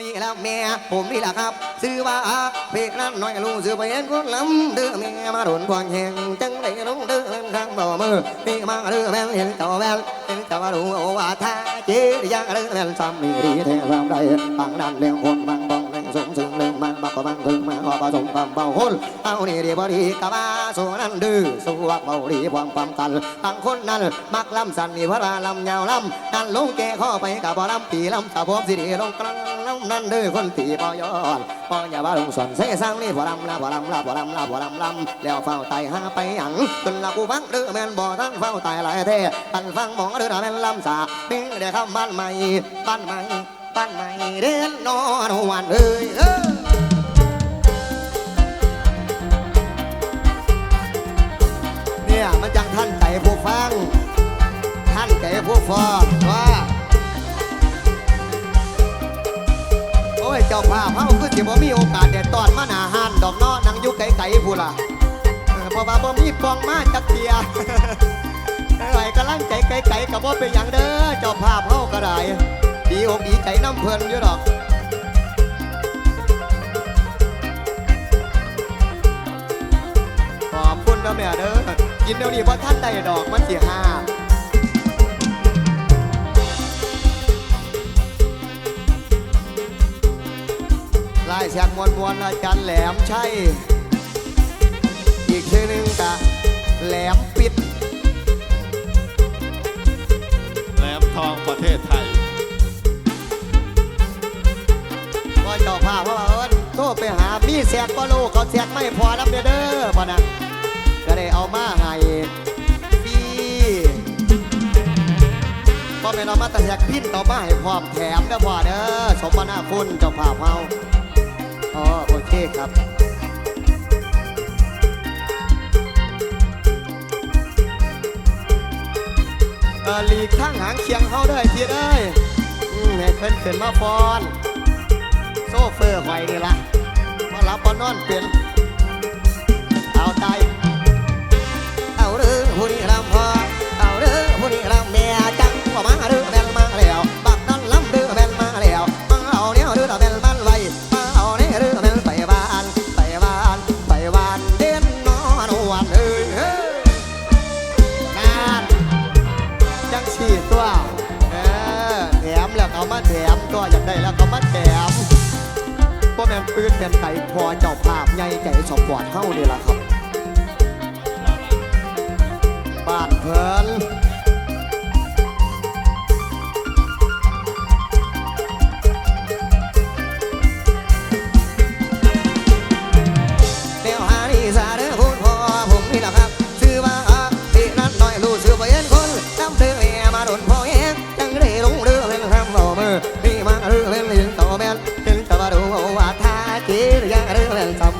นี่แล้วแม่ผมนี่แหละครับซื้อว่าเพลงนั้นน้อยลูกซื้อไปเอ็นคนลำเดือแม่มาโดนควงแหงจังได้ลงเดือเล่นข้างบ่มือนี่มาเดือแม่เห็นต่อแม่เห็นเจ้ามาดูโอว่าท่าเจ๊ยางเดือแม่ซ้ำนี่ดีแท้ซ้ำได้ปังดันเลี้ยงคนบาง ก็บางถึงมาก็ผสมความเบาคนเอานี่ดีบดีกะว่าสูนั้นดื้อสู้วักเบาดีความความกันบางคนนั้นมักลำสันนี่เพราะลำยาวลำนั่นลงแก่ข้อไปกับบ่ลำปีลำตาพบสิดีลงกลางลำนั่นเด้อคนตีปอยอนปอย่าว่าลงส่วนเสสร้างนี่พอลำลาพอลำลาพอลำลาพอลำลำแล้วเฝ้าไตหาไปหยังจนละกูฟังเด้อแม่นบ่ท่านเฝ้าไตหลายเท่ท่านฟังหมองเด้อนะแม่นลำสาเด้อเดี๋ยวคำบ้านใหม่บ้านใหม่บ้านใหม่เด่นนอนวันเอ้ย ฟัง ท่านใจผู้ฟังว่า โอ้ย เจ้าภาพเฮาคือสิบ่มีโอกาสเด็ดตอนมาหนาหานดอกเนาะนังอยู่ไกลๆพูล่ะเอพราะว่าบ่มีปองมาจักเทียไอ้กำลังใจไกลๆกับบ่เป็นหยังเด้อเจ้าภาพเฮาก็ได้ดีอกดีใจน้ำเพิ่นอยู่ดอกขอบคุณนะแม่เด้อ กินเดี๋ยวนี้เพราะท่านได้ดอกมันสิห้าลายแสกมวลมวลอาจารย์แหลมใช่ อีกชื่อหนึ่งกะแหลมปิด แหลมทองประเทศไทยก็เจ้าภาพเพราะว่าเอิญโทรไปหามีแสกก็ลูกเขาแสกไม่พอแล้วเด้อเด้อพ่อนะก็ ได้เอามาให้พี่พ่อแม่เรามาแต่แสกพินต่อมาให้พร้อมแถมเด้อพ่อเด้อสมบนาคุณเจ้าภาพเฮาอ๋อโอเคครับหลีกทางหางเคียงเฮาเด้อทีเด้ยอืมให้เพิ่นขึ้นมาฟอน โซเฟอร์ไว้นี่ละมารับปอนอนเป็นเอาใจเ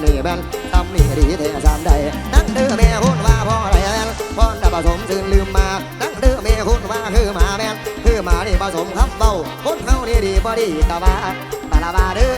เนซ้ำนี่แม่นทำนี่ดีเท้ซ้ำใดนั่งเดือแม่พูดว่าพ่ออะไรแม่นพ่อดับผสมซื่นลืมมานั่งเดือแม่พูดว่าคือหมาแม่นคือหมานี่ผสมคำเบาคนเขานี่ดีบ่ดีตาวาตาลาบาเด้อ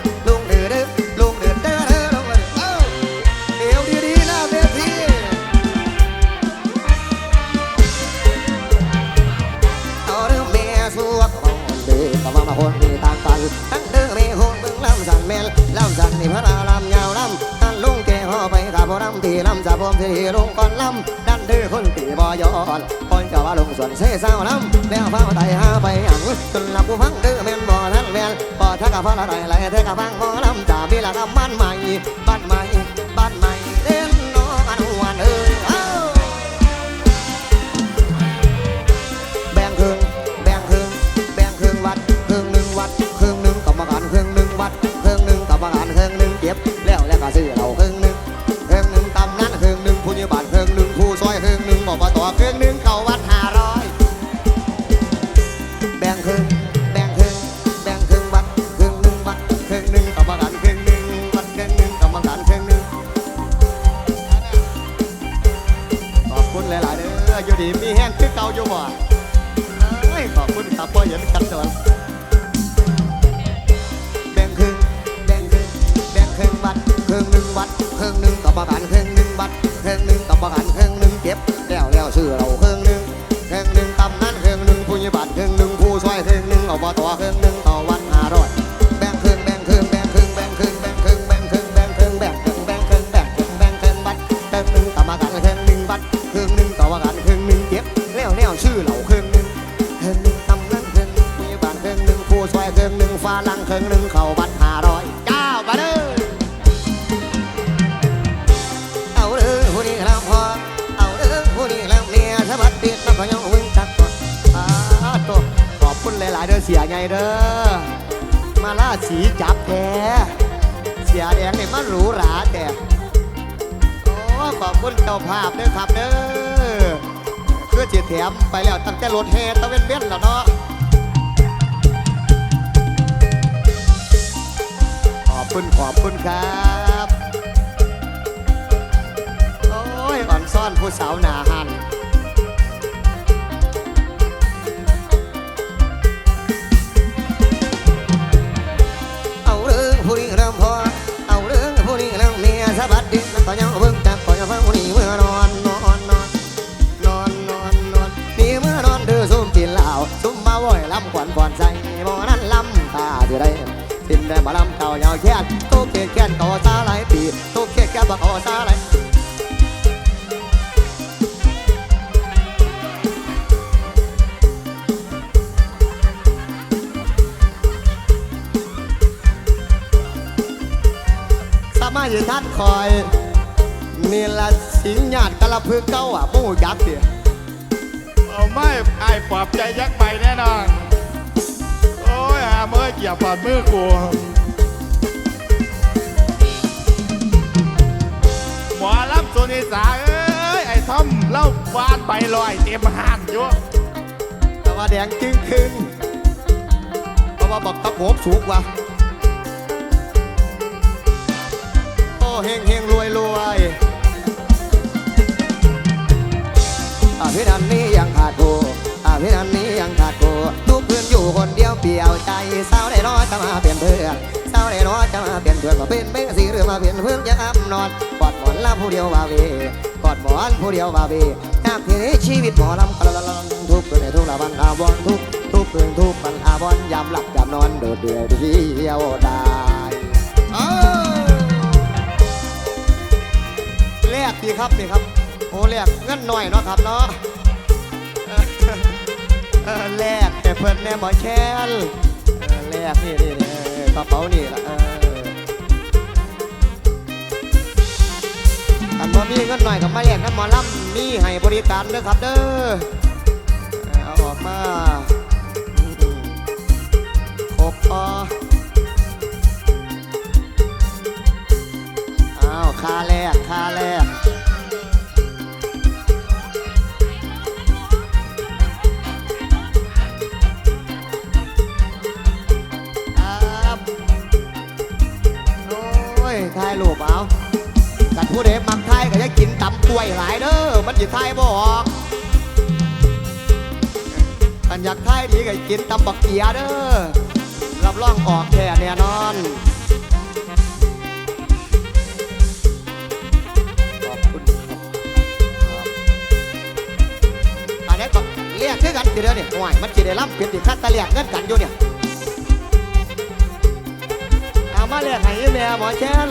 ตีลำจะพรมที่ลุงก่อนลำดันดื้อคนตีบ่ย้อนคนกะว่าลงส่วนเสียสาวลำแล้วฟ้าไต่หาไปหยังจนหลับกูฟังดื้อแม่นบ่ทันแม่นบ่ทักกับฟ้าละไรไรเท่กับฟังบ่อลำจะมีละกับบ้านใหม่บ้านใหม่ เนาะขอบคุณขอบคุณครับ โอ้ยอ่อนซ่อนผู้สาวหนาหันเอาเรื่องผู้นี้เริ่มพอเอาเรื่องผู้นี้เริ่มเมียสะบัดดินแล้วก็ยังเบิ่งจั สิ้นได้มาลำเก่ายาวแค้นโตเกียแค้นก่อซาหลายปีโตเกียแค้นบ่ก่อซาหลายสามารถยืนทัดคอยนี่ละสิงหยาดกะละพึกเก้าอะมู่ยักษ์เดียเอาไม่ไอ้ปลอบใจยักษ์ไปแน่นอน อ้ยเมื่อเหยียบปอดมือกูหมอลำโซนิสาเอ้ยไอ้ทอมเล่าวานไปลอยเต็มหันอยู่แต่ว่าแดงจึงครึ่งเพราะว่าบอกตะโขบสูงว่ะโอ้เฮงเฮงรวยรวยอาพี่นันนี้ยังขาดกูอาพี่นันนี้ยังขาดกู เพื่อนอยู่คนเดียวเปลี่ยวใจสาวได้รอจะมาเปลี่ยนเพื่อนสาวได้รอจะมาเปลี่ยนเพื่อนมาเป็นเม่สีหรือมาเปลี่ยนเพื่อนจะอ้ำนอนกอดหมอนลาผู้เดียวว่าเวกอดหมอนผู้เดียวว่าเวอยากทีนี้ชีวิตหมอลำกละละละทุกเพื่อนในทุกละวันอาบอนทุกทุกเพื่อนทุกมันอาบอนยามหลับยามนอนโดดเดี่ยวเดียวได้เอ้าแลกดีครับนี่ครับโอ้แลกเงินหน่อยเนาะครับเนาะ แลกแต่เพิ่นแน่หมอแค้นแลกนี่นี่ต่ออกระเป๋านี่ล่ะอันบ่มีเงินหน่อยกับมาแลกน้ำหมอลำมีให้บริการเด้อครับเด้อเอาออกมาครบพออ้าวค่าแลกค่าแลกายรูปเอากัดผู้เดมักไทยก็จะกินตำกล้วยหลายเด้อ มันจิไทยบ่ออกอันอยากไทยดีก็กินตำบักเกียเด้อ รับรองออกแค่แน่นอนขอบคุณครับอันนี้ก็เรียกคือกันทีเดียวนี่ยห่วยมันจะได้รับเพียงที่คัดตะเลียกเงินกันอยู่เนี่ย มาเรียกให้แม่หมอแช่น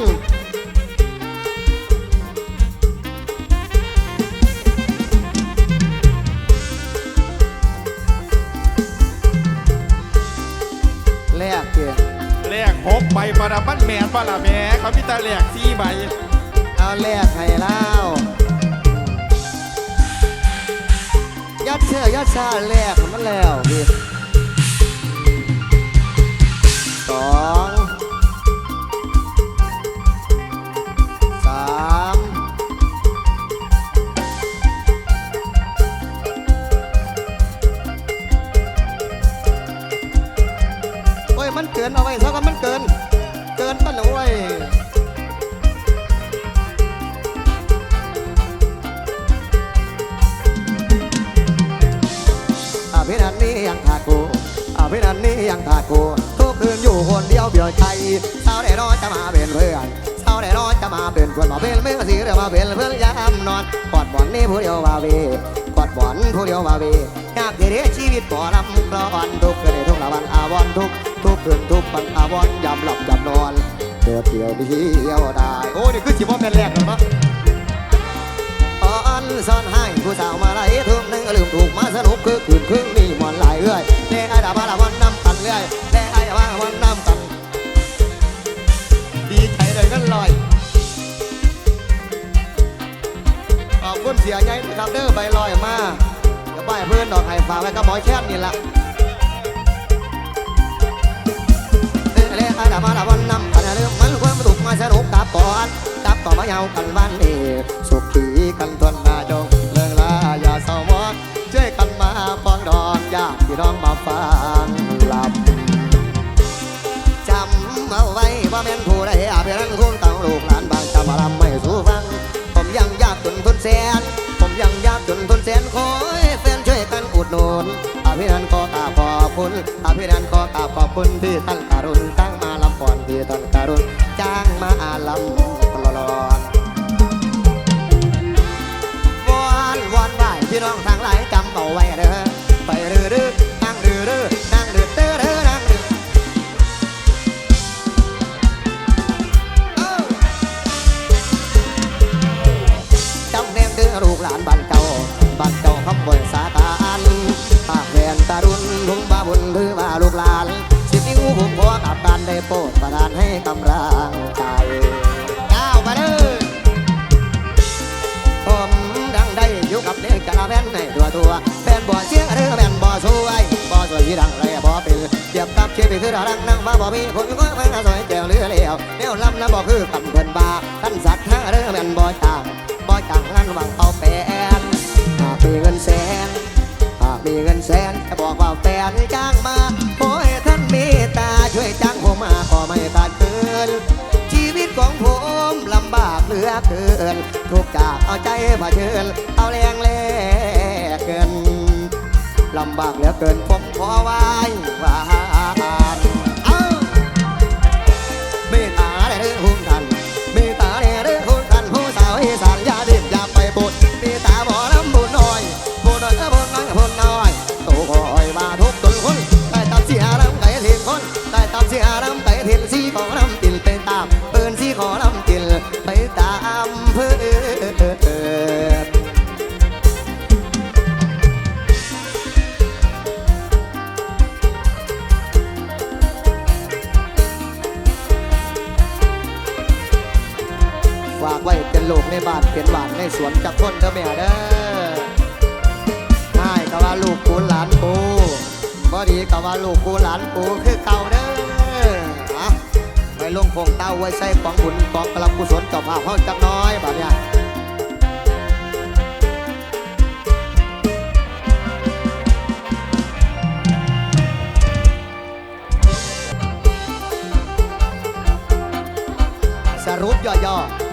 แลกเกียแลกหกใบประดับบ้านแมนปะละแม่เขาพิตาแลกสี่ใบเอาแลกให้เล่ายัดเชื่อยัดชาแลกให้มันแล้วพี่สอง ยังขาดกูทุกคืนอยู่คนเดียวเบี่ยวใจเศร้าได้รอจะมาเป็นเพื่อนเศร้าได้รอจะมาเป็นเพื่อนมาเป็นเมื่อสีเรือมาเป็นเพื่อนยามนอนกอดบอนนี่ผู้เดียวว่าเวกอดบอนผู้เดียวว่าเวอยากเดียชีวิตบ่อลำกรอนทุกคืนทุกละวันอาวรทุกทุกคืนทุกวันอาวรยามหลับยามนอนเดือดเดียวเดียวได้โอ้นี่คือสิบ่แม่นแรกแล้วเนาะอ่อนซ่อนให้ผู้สาวมาไล่ทุ่มหนึ่งก็ลืมถูกมาสนุกคือคืนครึ่งนี่มวนหลายเอื้อยเล่ไอ้ดาบาลาวันน้ำกัน เรื่อยเล่ไอ้ว่าวันน้ำกัน ดีใจเลยกันลอยขอบคุณเสียใหญ่นะครับเด้อใบลอยมาเดี๋ยวใบายเพื่อนดอกไห้ฝากไว้กับหมอแช่นี่ละเด้อเลยอาดามาดาวันนำกันเรื่องมันความสุขมาสนุกกับก่อนกับต่อมาเยากันวันนี้สุขีกันทวนหนาจงเลิกลาอย่าเศร้าหมองช่วยกันมาฟองดอนญาติพี่น้องมาฟัง แม่นผู้ใดอาเพียงคุณต้องลูกหลานบางจะมาลำไม่สู้ฟัง ผมยังยากจนทนแสน ผมยังยากจนทนแสนขอให้แฟนช่วยกันอุดหนุนอาพี่นันก็กราบขอบคุณอาพี่นันก็กราบขอบคุณที่ท่านการุณตั้งมาลำก่อนที่ท่านการุณจ้างมาลำตลอดวอนวอนไหวพี่น้องทางหลายจำเอาไว้ บ้านเจ้าคำบนสาธารปากแวนตารุนทุ่งบาบุญถือว่าลูกหลาน สิบนิ้วผมขอกับการได้โปรดประทานให้กำลังใจก้าวมาเด้อผมดังได้อยู่กับเด็กกะละแม่นในตัวตัวแฟนบ่เชียงหรือแม่นบ่สวยบ่สวยที่ดังไรบ่เป็นเทียบกับชีวิตคือดังนั่งมาบ่มีคนก็มาสวยแก้วเรือเลี้ยวแนวลำนะบ่คือคำเพิ่นบาท่านสัตว์ท่าหรือแม่นบ่ต่างบ่ต่างนั้นหวังเอาแปนหาก มีเงินแสน หากมีเงินแสนจะบอกว่าแฟนจ้างมาขอให้ท่านเมตตาช่วยจ้างผมมาขอไม่ขาดเกิน ชีวิตของผมลำบากเหลือเกิน ทุกจากเอาใจมาเชิญเอาแรงแลกเกินลำบากเหลือเกินผมขอไหว้วา วนในสวนจากคนเด้อแม่เด้อง่ก็ว่าลูกกูหลานกูบ่ดีก็ว่าลูกกูหลานกูคือเก่าเด้ออะไปลงคงเต้าไว้ใส่ของบุญของกำลังกุศลเจ้าภาพเฮาจักน้อยบัดเนี่ยสรุปย่อๆ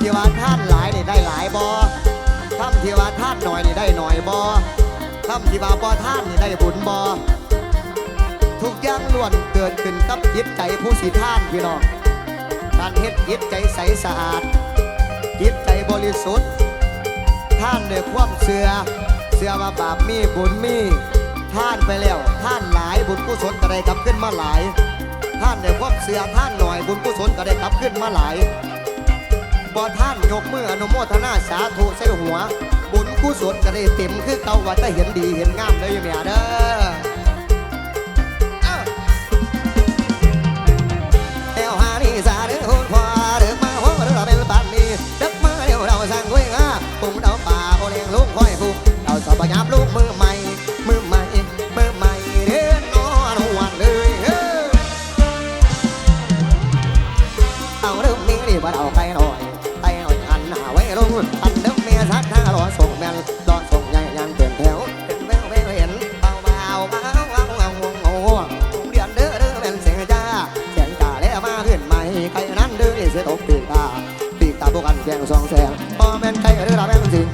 ที่ว่าท่านหลายนี่ได้หลายบอคำที่ว่าท่านหน่อยนี่ได้หน่อยบอคำที่ว่าบอท่านนี่ได้บุญบอทุกอย่างล้วนเกิดขึ้นกับจิตใจผู้สิท่านพี่น้องการเฮ็ดจิตใจใสสะอาดจิตใจบริสุทธิ์ท่านด้วยความเสือเสือว่าบาปมีบุญมีท่านไปแล้วท่านหลายบุญกุศลก็ได้กลับขึ้นมาหลาย ท่านด้วยความเสือท่านหน่อยบุญกุศลก็ได้กลับขึ้นมาหลาย บ่ท่านยกมืออนุโมทนาสาธุใส่หัว บุญกุศลก็ได้เต็มคือเก่าว่าจะเห็นดีเห็นงามเลยแม่เด้อ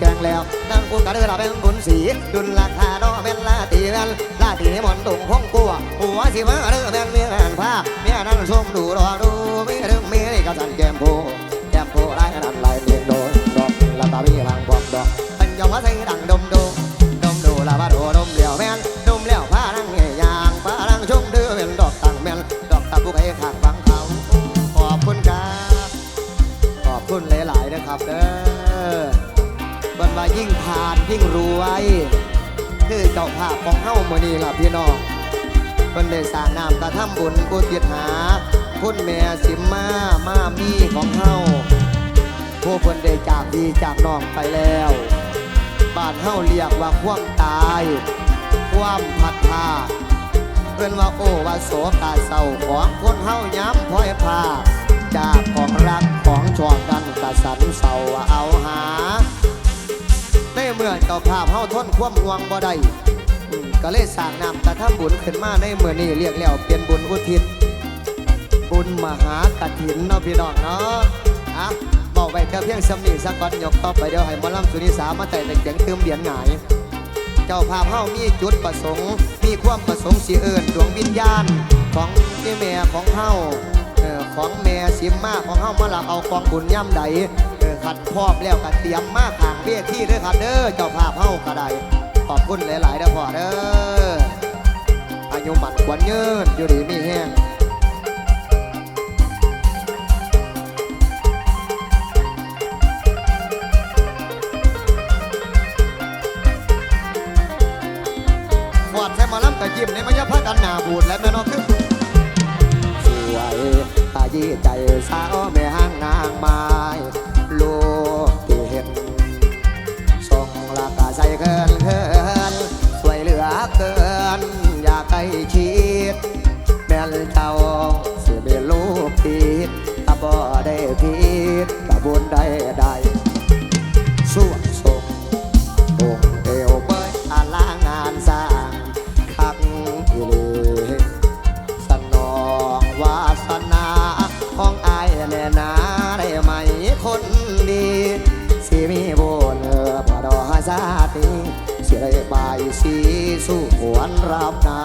แกงแล้วนั่งกูกะเด้อราเป็นบุญสีดุลราคาดอเป็นลาตีแม่นลาตีในมนต์ตุงพงกัวหัวสิมาเรือเป็นเมียงานผ้าเมียนั่งชมดูรอดูมีเรื่องมีนี่ก็สันแก้มโพแก้มโพไรนันไรเลียงโดนดอกลาตาพี่ลังบอกดอกเป็นยอมว่าใส่ดังานยิ่งรวยคือเจ้าภาพของเฮ้ามือนี้ล่ะพี่น้องเพิ่นได้สร้างน้ำกระทำบุญอุทิศหาคุณแม่สิมมามามีของเฮาผู้เพิ่นได้จากดีจากน้องไปแล้วบ้านเฮาเรียกว่าความตาย ความพัดพาเพิ่นว่าโอว่าโสกาเศร้าของคนเฮาย้ำพ้อยพาจากของรักของชอบกันกะสันเศร้าเอาหา เมื่อเจ้าภาพเฮาทนความห่วงบ่ได้ก็เลยสร้างน้ำกระทำบุญขึ้นมาในเมื่อนี้เรียกแล้วเป็นบุญอุทิศบุญมหากฐินเนาะพี่น้องเนาะอะบอกไว้แค่เพียงสำนีสักก่อนยกต่อไปเดี๋ยวให้มอลำสุนิสามาแต่แต่เสียงเติมเหรียญหงาย เจ้าภาพเฮามีจุดประสงค์ มีความประสงค์สิเอิญดวงวิญญาณของที่แม่ของเฮาเออของแม่สิมมาของเฮามาลับเอากองบุญย่ำใด ขัดพร้อมแล้วก็เตรียมมาขางเวทีเด้อครับเด้อเจ้าภาพเฮาก็ได้ขอบคุณหลายๆเด้อพ่อเด้ออายุมันควรยืนอยู่ดีมีแห้งฟอดใส่มาล้ำแต่ยิ้มในมายาพักกันหนาบูดและแม่นอกคือสวยตายีใจสาวแม่ห้างนางไม้ บุญได้ได้สวดทรงองเอวเบยอาลางานสร้างคักอีหลีสนองวาสนาของอายแน่นาได้ไหมคนดีสิมีบุญพอดอซาติสิได้บายสีสู่หวนรับนา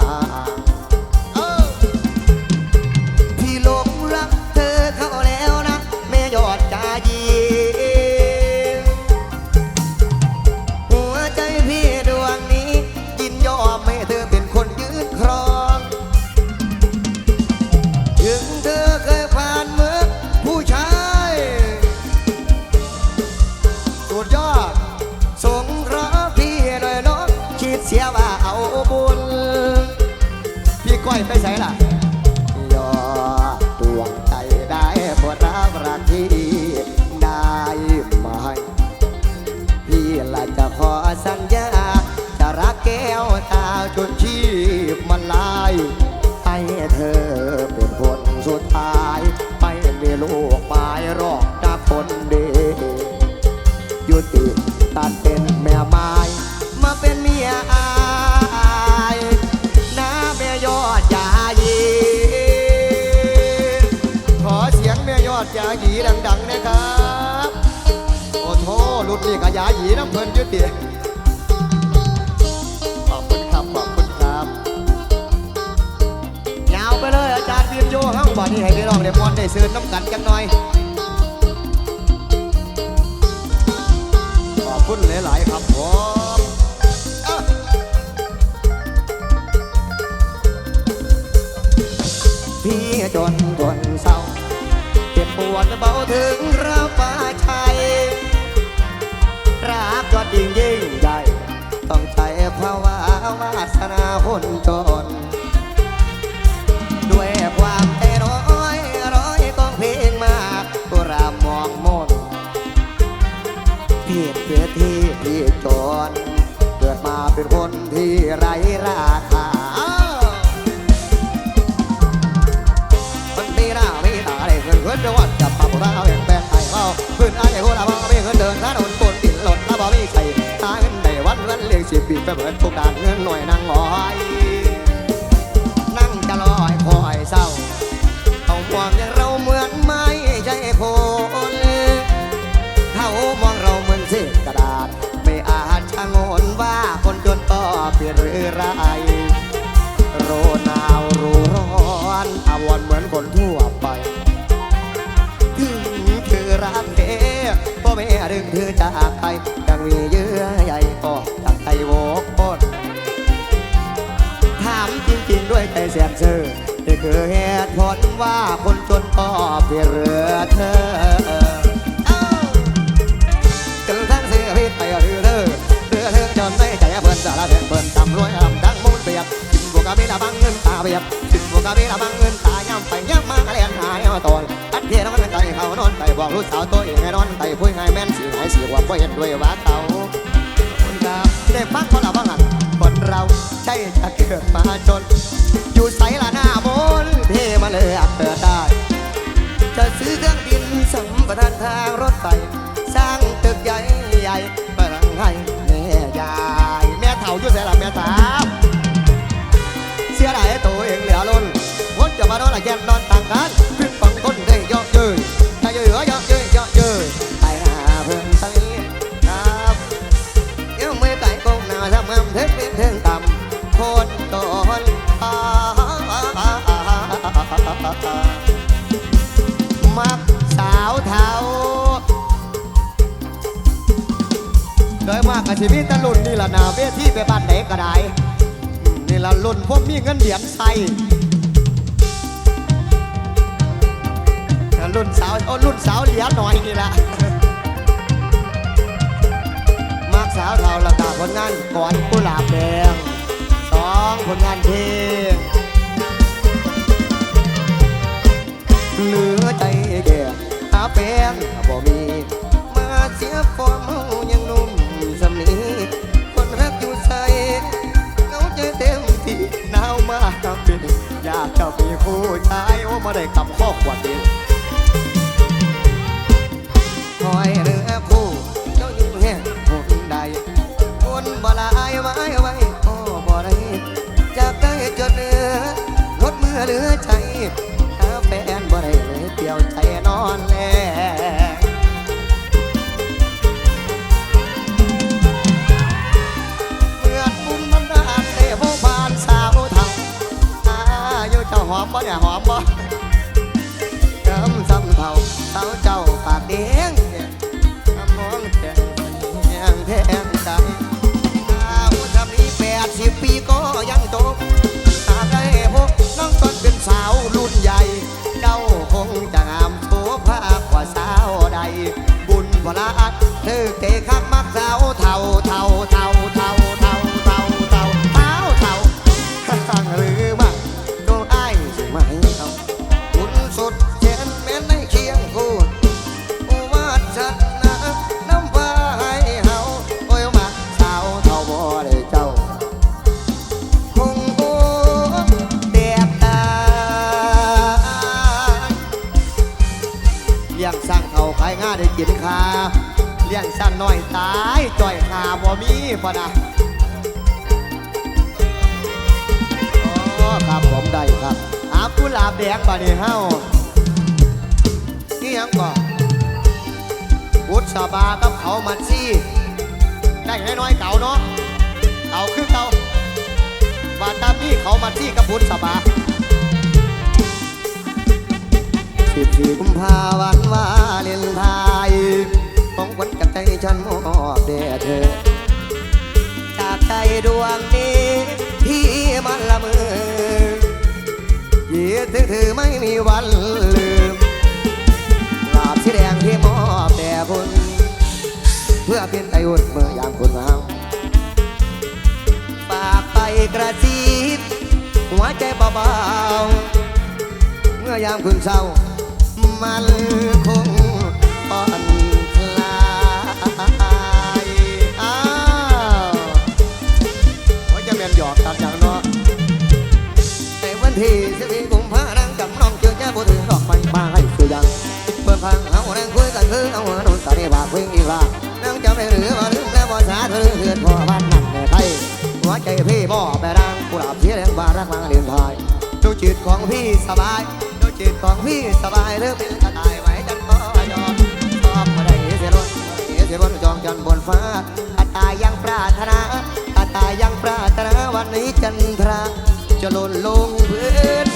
จะขอสัญญา จะรักแก้วตาจนชีพมันลาย ให้เธอเป็นคนสุดท้าย ยุติขอบคุณครับ ขอบคุณครับ ยาวไปเลยอาจารย์บีมโยห้างบ่อนี้ให้พี่น้องได้มวนได้ซื้อน้ำกันกันหน่อย คนจน ด้วยความใจร้อยร้อยกองเพลงมาตุรามองมนเพี่เกิดที่พี่จนเกิดมาเป็นคนที่ไร้ราคามันมีหน้ามีตาได้เงินเงินจะวัดจับปากเราแบ่งแบ่งไอ้เราเพื่อนไอ้คนละบ้าไม่เงินเดินถ้าโดนปนติดหล่นถ้าบ่ไมีใครหาเงินได้วันวันเลี้ยงสิบปีไปเหมือนทุกการเงิน ยใจแสนเซอร์นี่คือเหตุผลว่าคนจนก็เปลี่ยนเรือเธอจนทั้งเสื้อพิษไปเรือเธอเรือเธอจนไม่ใจเพิ่นสารเพิ่นเพิ่นตำรวยลำดังมุนเปียกกินบวกกะเบลาบังเงินตาเบียบสิบกะเบลาบังเงินตาย่ำไปย่ำมาเลียนหายเอาตอนอัดเทียนมันใจเขานอนไปบอกลูกสาวตัวเองให้นอนไปพูดง่ายแม่นสีหายสีว่าบ่เห็นด้วยว่าเขาคนดาได้ฟังคนละบ้างหันคน เราใช่จะเกิดมาจน อยู่ใสละหน้ามนต์เทมาเลยอักเกิดได้ จะซื้อเครื่องบินสัมปทานทางรถไฟสร้างตึกใหญ่ใหญ่ๆไปรังให้แม่ยาย แม่เฒ่าอยู่ใส่ละแม่สาวเสียดายตัวเองเหลือล้นคนจะมานอนละแกนนอนต่างกันพึ่งฟังคนได้เยอะเย้ย ดยมากกะสิมีแตะลุ่นนี่ละนาเวทีไปบ้านไหนก็ได้นี่ละลุ่นพวกมีเงินเหรียญใส่รุ่นสาวโอ้รุ่นสาวเหรียหน่อยนี่ละมักสาวเทาละกาผลงานก่อนกุหลาบแดงสองผลงานเพลงเหลือใจแก่หาแฟนบ่มี มาเสียฟอร์มเฮายังนุ่ม สำนีคนรักอยู่ใส่เหงาใจเต็มที่หนาวมากเป็นอยากจะมีผู้ชายโอ้มาได้กับข้อควรดีคอยเรือผู้เจ้าอยู่แห่งคนใดคนบ่ลายไว้ไว้ ถือเจคับ แดกบานี้เฮานี่ยังก่อนอุตสบากับเขามันซี่ ได้ให้น้อยเก่าเนาะเก่าคือเก่าว่าตาพี่เขามาที่กระพุนสบาสิบสี่กุมภาวันวา มีวันลืมกราบสีแดงที่มอบแด่คุณเพื่อเป็นไตอุ่นเมื่อยามคุณมาปากไปกระซิบหัวใจเบาๆเมื่อยามคุณเศร้ามันคง องเจอแจ้บ่ถึงดอกไม้มาให้สุยังเปิดฟังเอาแรงคุยกันคือเอาหัวโดนตาดีบากเพิ่งอีกว่านั่งจำได้หรือว่าลืมแล้วภาษาเธอเถื่อนพอบ้านนั่นแม่ไทยหัวใจพี่บ่ไปดังกุหลาบเสียแดงบารักมาเรียนไทยดูจิตของพี่สบายดูจิตของพี่สบายเรื่องเป็นกระต่ายไว้จันทร์ก็ยอมชอบมาได้เสียรถเสียรถจองจันบนฟ้ากระต่ายยังปรารถนากระต่ายยังปรารถนาวันนี้จันทราจะหล่นลงพื้น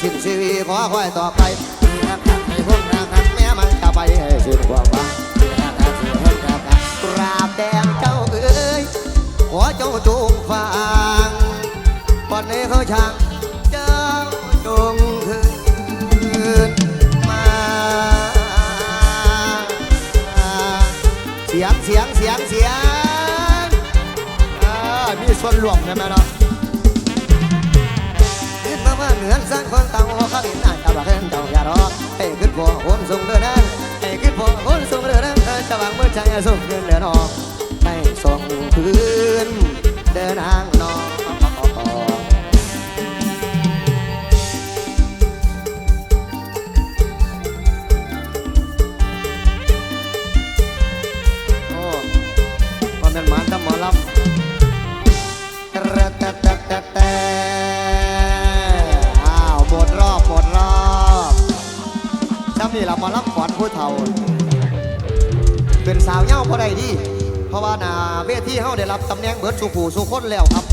สิ้นชีวิตขอคอยต่อไปรักรักให้พวกรักรักแม้มันจะไปให้สิ้นความหวังรักรักเสียให้รักรักกราบแดงเจ้าเอ๋ยขอเจ้าจงฟังวันนี้เขาช่างเจ้าจงคืนมาเสียงเสียงเสียงเสียงมีส่วนหลวมใช่ไหมเนาะ เหนือนสร้างคนต่างหัวข้าเห็นหน้าจะบักเห็นเต่าอย่ารอให้ขึ้นพวกคนส่งเรือนั้นให้ขึ้นพวกคนส่งเดินนั่งจะวางมือใจส่งขึ้นเรือนออกให้ส่งพื้นเดินทางนอน นี่เรามารับขวัญผู้เฒ่า เป็นสาวเหย้าพอได้ดี เพราะว่านาเวทีเฮาได้รับตำแหน่งเบิดสุขูสุคนแล้วครับ